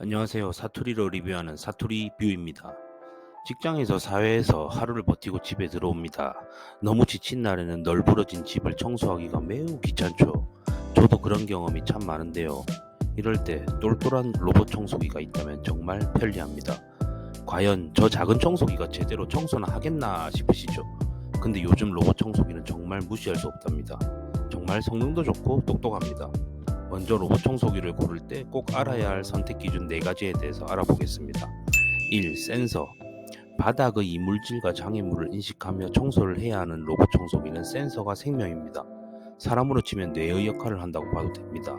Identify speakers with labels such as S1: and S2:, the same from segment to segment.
S1: 안녕하세요. 사투리로 리뷰하는 사투리 뷰입니다. 직장에서 사회에서 하루를 버티고 집에 들어옵니다. 너무 지친 날에는 널브러진 집을 청소하기가 매우 귀찮죠. 저도 그런 경험이 참 많은데요. 이럴 때 똘똘한 로봇 청소기가 있다면 정말 편리합니다. 과연 저 작은 청소기가 제대로 청소나 하겠나 싶으시죠? 근데 요즘 로봇 청소기는 정말 무시할 수 없답니다. 정말 성능도 좋고 똑똑합니다. 먼저 로봇 청소기를 고를 때 꼭 알아야 할 선택 기준 4가지에 대해서 알아보겠습니다. 1. 센서 바닥의 이물질과 장애물을 인식하며 청소를 해야 하는 로봇 청소기는 센서가 생명입니다. 사람으로 치면 뇌의 역할을 한다고 봐도 됩니다.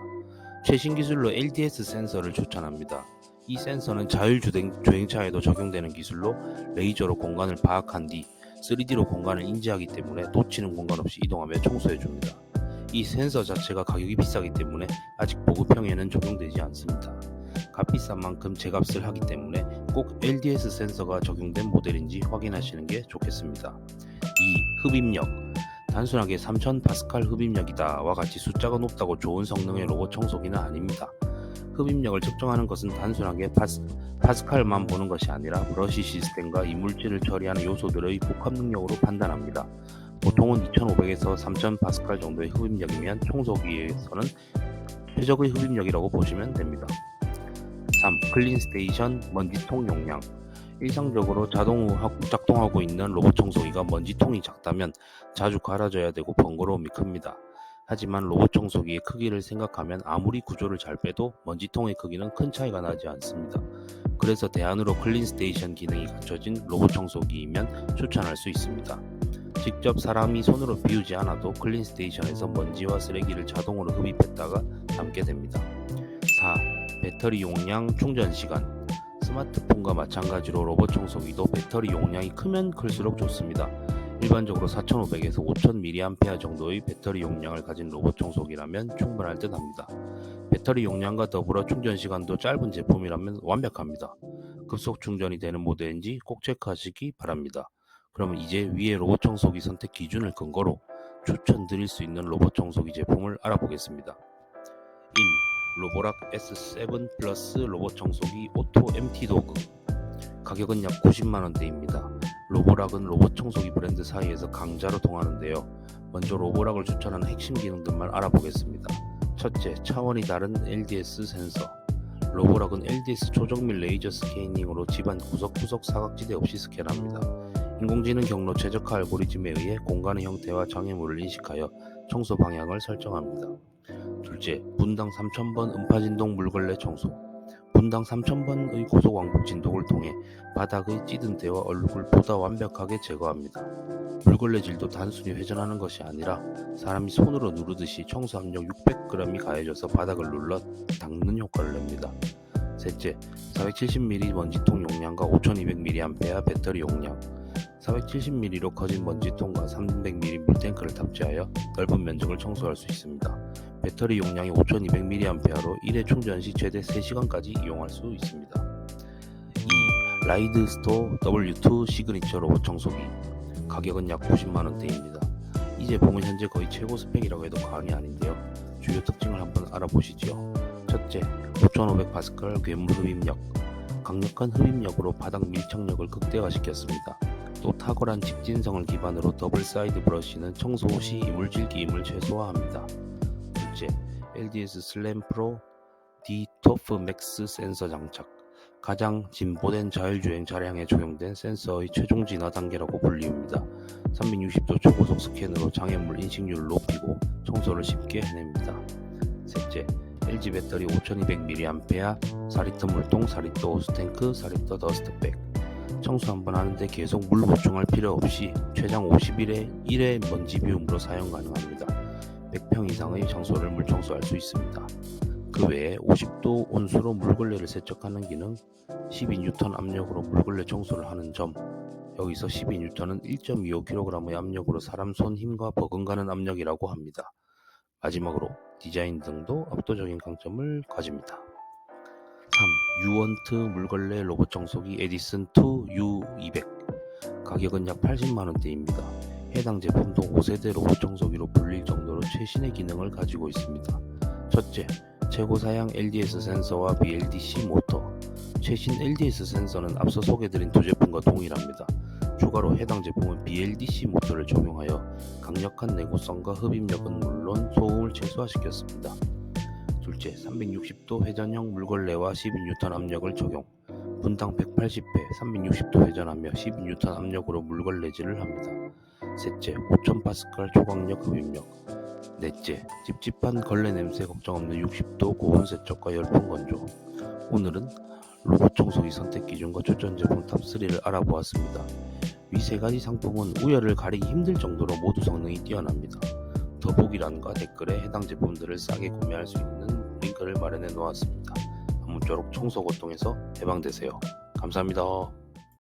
S1: 최신 기술로 LDS 센서를 추천합니다. 이 센서는 자율주행차에도 적용되는 기술로 레이저로 공간을 파악한 뒤 3D로 공간을 인지하기 때문에 놓치는 공간 없이 이동하며 청소해줍니다. 이 센서 자체가 가격이 비싸기 때문에 아직 보급형에는 적용되지 않습니다. 값비싼 만큼 제값을 하기 때문에 꼭 LDS 센서가 적용된 모델인지 확인하시는 게 좋겠습니다. 2. 흡입력 단순하게 3000 파스칼 흡입력이다와 같이 숫자가 높다고 좋은 성능의 로봇 청소기는 아닙니다. 흡입력을 측정하는 것은 단순하게 파스, 파스칼만 보는 것이 아니라 브러시 시스템과 이물질을 처리하는 요소들의 복합 능력으로 판단합니다. 보통은 2500에서 3000 파스칼 정도의 흡입력이면 청소기에서는 최적의 흡입력이라고 보시면 됩니다. 3. 클린 스테이션 먼지통 용량 일상적으로 자동 작동하고 있는 로봇 청소기가 먼지통이 작다면 자주 갈아줘야 되고 번거로움이 큽니다. 하지만 로봇 청소기의 크기를 생각하면 아무리 구조를 잘 빼도 먼지통의 크기는 큰 차이가 나지 않습니다. 그래서 대안으로 클린 스테이션 기능이 갖춰진 로봇 청소기이면 추천할 수 있습니다. 직접 사람이 손으로 비우지 않아도 클린 스테이션에서 먼지와 쓰레기를 자동으로 흡입했다가 담게 됩니다. 4. 배터리 용량 충전 시간 스마트폰과 마찬가지로 로봇 청소기도 배터리 용량이 크면 클수록 좋습니다. 일반적으로 4500에서 5000mAh 정도의 배터리 용량을 가진 로봇 청소기라면 충분할 듯 합니다. 배터리 용량과 더불어 충전 시간도 짧은 제품이라면 완벽합니다. 급속 충전이 되는 모델인지 꼭 체크하시기 바랍니다. 그러면 이제 위의 로봇 청소기 선택 기준을 근거로 추천드릴 수 있는 로봇 청소기 제품을 알아보겠습니다. 1. 로보락 S7 플러스 로봇 청소기 오토 MT 도그 가격은 약 90만원대입니다. 로보락은 로봇 청소기 브랜드 사이에서 강자로 통하는데요. 먼저 로보락을 추천하는 핵심 기능들만 알아보겠습니다. 첫째, 차원이 다른 LDS 센서. 로보락은 LDS 초정 및 레이저 스캐닝으로 집안 구석구석 사각지대 없이 스캔합니다. 인공지능 경로 최적화 알고리즘에 의해 공간의 형태와 장애물을 인식하여 청소 방향을 설정합니다. 둘째, 분당 3,000번 음파 진동 물걸레 청소. 분당 3,000번의 고속 왕복 진동을 통해 바닥의 찌든 때와 얼룩을 보다 완벽하게 제거합니다. 물걸레 질도 단순히 회전하는 것이 아니라 사람이 손으로 누르듯이 청소 압력 600g이 가해져서 바닥을 눌러 닦는 효과를 냅니다. 셋째, 470ml 먼지통 용량과 5200mAh 배터리 용량. 470ml로 커진 먼지통과 300ml 물탱크를 탑재하여 넓은 면적을 청소할 수 있습니다. 배터리 용량이 5200mAh로 1회 충전 시 최대 3시간까지 이용할 수 있습니다. 2. 라이드 스토어 W2 시그니처 로봇 청소기 가격은 약 90만원대입니다. 이 제품은 현재 거의 최고 스펙이라고 해도 과언이 아닌데요. 주요 특징을 한번 알아보시죠. 첫째, 5500파스칼 괴물 흡입력 강력한 흡입력으로 바닥 밀착력을 극대화시켰습니다. 또 탁월한 직진성을 기반으로 더블 사이드 브러쉬는 청소 시 이물질 기임을 최소화합니다. 둘째, LDS 슬램 프로 D 토프 맥스 센서 장착. 가장 진보된 자율주행 차량에 적용된 센서의 최종 진화 단계라고 불리웁니다. 360도 초고속 스캔으로 장애물 인식률을 높이고 청소를 쉽게 해냅니다. 셋째, LG 배터리 5200mAh 4리터 물통 4리터 호스탱크 4리터 더스트백 청소 한번 하는데 계속 물 보충할 필요 없이 최장 50일에 1회 먼지 비움으로 사용 가능합니다. 100평 이상의 장소를 물 청소할 수 있습니다. 그 외에 50도 온수로 물걸레를 세척하는 기능, 12N 압력으로 물걸레 청소를 하는 점, 여기서 12N은 1.25kg의 압력으로 사람 손 힘과 버금가는 압력이라고 합니다. 마지막으로 디자인 등도 압도적인 강점을 가집니다. 3. 유원트 물걸레 로봇 청소기 에디슨 2 U200 가격은 약 80만원대입니다. 해당 제품도 5세대 로봇 청소기로 불릴 정도로 최신의 기능을 가지고 있습니다. 첫째, 최고 사양 LDS 센서와 BLDC 모터. 최신 LDS 센서는 앞서 소개드린 두 제품과 동일합니다. 추가로 해당 제품은 BLDC 모터를 적용하여 강력한 내구성과 흡입력은 물론 소음을 최소화시켰습니다. 둘째, 360도 회전형 물걸레와 12N 압력을 적용. 분당 180회 360도 회전하며 12N 압력으로 물걸레질을 합니다. 셋째, 5000파스칼 초강력 흡입력. 넷째, 찝찝한 걸레 냄새 걱정 없는 60도 고온 세척과 열풍 건조. 오늘은 로봇 청소기 선택 기준과 추천 제품 탑3를 알아보았습니다. 위 세 가지 상품은 우열을 가리기 힘들 정도로 모두 성능이 뛰어납니다. 더보기란과 댓글에 해당 제품들을 싸게 구매할 수 있는 링크를 마련해 놓았습니다. 아무쪼록 청소 고통에서 해방되세요. 감사합니다.